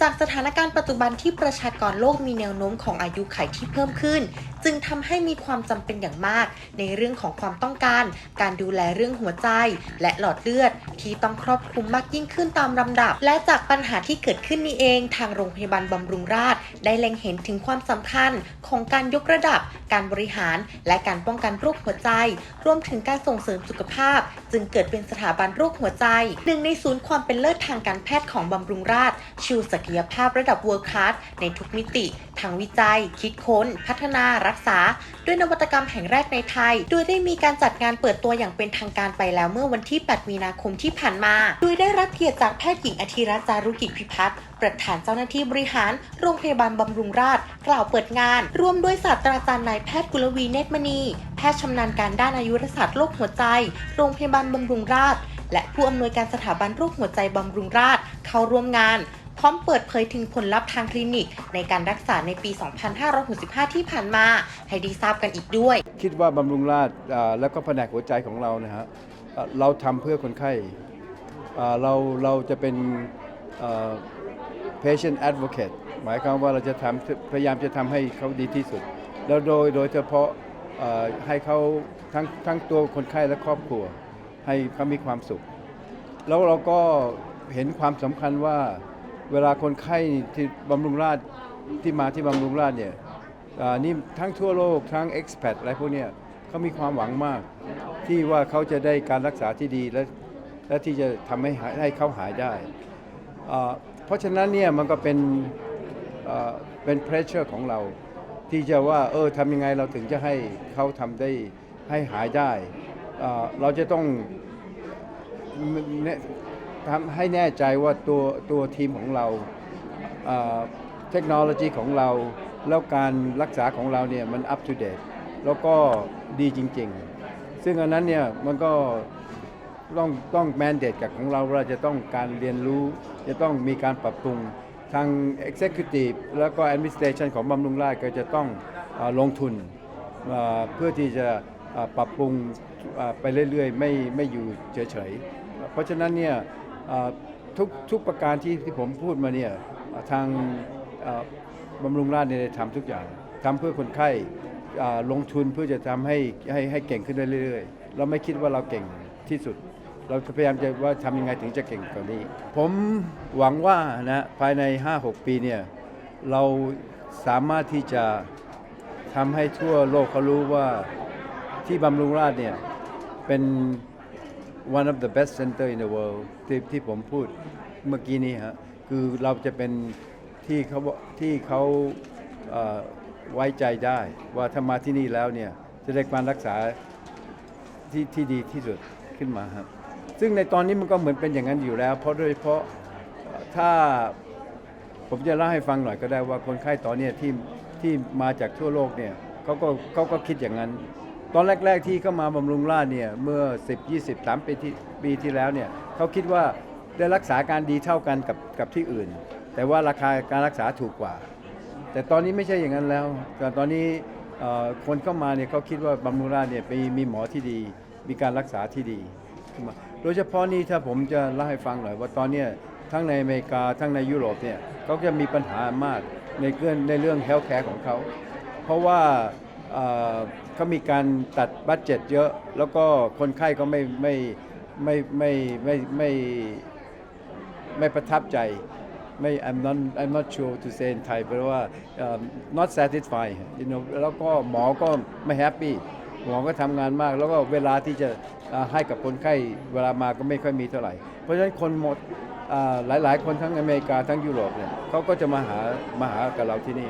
จากสถานการณ์ปัจจุบันที่ประชากรโลกมีแนวโน้มของอายุไขที่เพิ่มขึ้น จึงทำให้มีความจำเป็นอย่างมาก ในเรื่องของความต้องการ การดูแลเรื่องหัวใจ และหลอดเลือด ที่ต้องครอบคลุมมากยิ่งขึ้นตามลำดับ และจากปัญหาที่เกิดขึ้นนี้เอง ทางโรงพยาบาลบำรุงราษฎร์ได้เล็งเห็นถึงความสำคัญของการยกระดับ การบริหาร และการป้องกันโรคหัวใจ รวมถึงการส่งเสริมสุขภาพ จึงเกิดเป็นสถาบันโรคหัวใจหนึ่งในศูนย์ความเป็นเลิศทางการแพทย์ของบำรุงราษฎร์ชูศักยภาพระดับ World Class ในทุกมิติทางวิจัย คิดค้น พัฒนารักษา ด้วยนวัตกรรมแห่งแรกในไทย โดยได้มีการจัดงานเปิดตัวอย่างเป็นทางการไปแล้วเมื่อวันที่ 8 มีนาคมที่ผ่านมา โดยได้รับเกียรติจากแพทย์หญิงอธิรัตน์จารุกิจพิพัฒน์ประธานเจ้าหน้าที่บริหาร โรงพยาบาลบำรุงราษฎร์กล่าวเปิดงาน ร่วมด้วยศาสตราจารย์นายแพทย์กุลวีเนตรมณี แพทย์ชำนาญการด้านอายุรศาสตร์โรคหัวใจ โรงพยาบาลบำรุงราษฎร์และผู้อำนวยการสถาบันโรคหัวใจบำรุงราษฎร์เข้าร่วมงาน ร้อมเปิดเผยถึงผลลัพธ์ทางคลินิก ในการรักษาในปี 2565 ที่ผ่านมา ให้ได้ทราบกันอีกด้วย คิดว่าบำรุงราษฎร์อ่าแล้วก็แผนกหัวใจของเรานะฮะเราทำเพื่อคนไข้เราเราจะเป็น patient advocate หมายความว่าเราจะทำพยายามจะทำให้เขาดีที่สุด แล้วโดยโดยเฉพาะให้เขาทั้งทั้งตัวคนไข้และครอบครัว ให้เขามีความสุข แล้วเราก็เห็นความสำคัญว่า เวลาคนไข้ที่บำรุงราษฎร์ที่มาที่บำรุงราษฎร์เนี่ยอ่านี่ทั้งทั่วโลกทั้ง expat อะไรพวกเนี้ยเขามีความหวังมาก ที่ว่าเขาจะได้การรักษาที่ดีและและที่จะทำให้หายให้เขาหายได้อ่าเพราะฉะนั้นเนี่ยมันก็เป็นอ่าเป็น pressure ของเรา ที่จะว่าเออทำยังไงเราถึงจะให้เขาทำได้ให้หายได้อ่าเราจะต้องแน่ ทำให้แน่ใจว่าตัวตัวทีมของเราเทคโนโลยีของเรา แล้วการรักษาของเราเนี่ยมันอัปเดตแล้วก็ดีจริง ๆ ซึ่งอันนั้นเนี่ยมันก็ต้องต้องแมนเดตกับของเราว่าจะต้องการเรียนรู้ จะต้องมีการปรับปรุงทาง Executive แล้วก็ Administration ของบำรุงราษฎร์ก็จะต้องอลงทุนเพื่อที่จะปรับปรุงไปเรื่อยๆ ไม่ไม่อยู่เฉยๆ เพราะฉะนั้นเนี่ย ทุกทุกประการที่ที่ผมพูดมาเนี่ยทางบำรุงราษฎร์เนี่ยได้ทำทุกอย่างทำเพื่อคนไข้ลงทุนเพื่อจะทำให้ให้ให้เก่งขึ้นได้เรื่อยๆ เราไม่คิดว่าเราเก่งที่สุด เราพยายามจะว่าทำยังไงถึงจะเก่งกว่านี้ ผมหวังว่านะภายใน 5-6 ปีเนี่ยเราสามารถที่จะทำให้ทั่วโลกเขารู้ว่าที่บำรุงราษฎร์เนี่ยเป็น one of the best center in the world ที่ที่ผมพูดเมื่อกี้นี้ฮะคือเราจะเป็นที่เขาที่เขาเอ่อไว้ใจได้ ว่าถ้ามาที่นี่แล้วเนี่ย จะได้การรักษาที่ที่ดีที่สุดขึ้นมาครับ ซึ่งในตอนนี้มันก็เหมือนเป็นอย่างนั้นอยู่แล้ว เพราะโดยเฉพาะเอ่อถ้าผมจะเล่าให้ฟังหน่อยก็ได้ว่าคนไข้ตอนเนี้ยที่ที่มาจากทั่วโลกเนี่ยเขาก็เขาก็คิดอย่างนั้น ตอนแรก ๆ ที่เข้ามาบำรุงราษฎร์เนี่ยเมื่อ 10 20 3ปีที่ปีที่แล้วเนี่ยเขาคิดว่าได้รักษาการดีเท่ากันกับกับที่อื่น แต่ว่าราคาการรักษาถูกกว่า แต่ตอนนี้ไม่ใช่อย่างนั้นแล้วแต่ตอนนี้คนเข้ามาเนี่ยเขาคิดว่าบำรุงราษฎร์เนี่ยมีมีหมอที่ดี มีการรักษาที่ดี โดยเฉพาะนี่ถ้าผมจะเล่าให้ฟังหน่อยว่าตอนนี้ทั้งในอเมริกาทั้งในยุโรปเนี่ยเขาจะมีปัญหามากในเรื่องในเรื่องเฮลท์แคร์ของเขา เพราะว่า เขามีการตัดบัตเจ็ตเยอะ แล้วก็คนไข้ก็ไม่ไม่ไม่ไม่ไม่ไม่ไม่ประทับใจไม่ I'm not I'm not sure to say in Thai แปลว่าเอ่อ not satisfied you know แล้วก็หมอก็ไม่แฮปปี้หมอก็ทำงานมาก แล้วก็เวลาที่จะให้กับคนไข้เวลามาก็ไม่ค่อยมีเท่าไหร่ เพราะฉะนั้นคนหมดอ่าหลาย ๆ คนทั้งอเมริกาทั้งยุโรปเนี่ยเขาก็จะมาหามาหากับเราที่นี่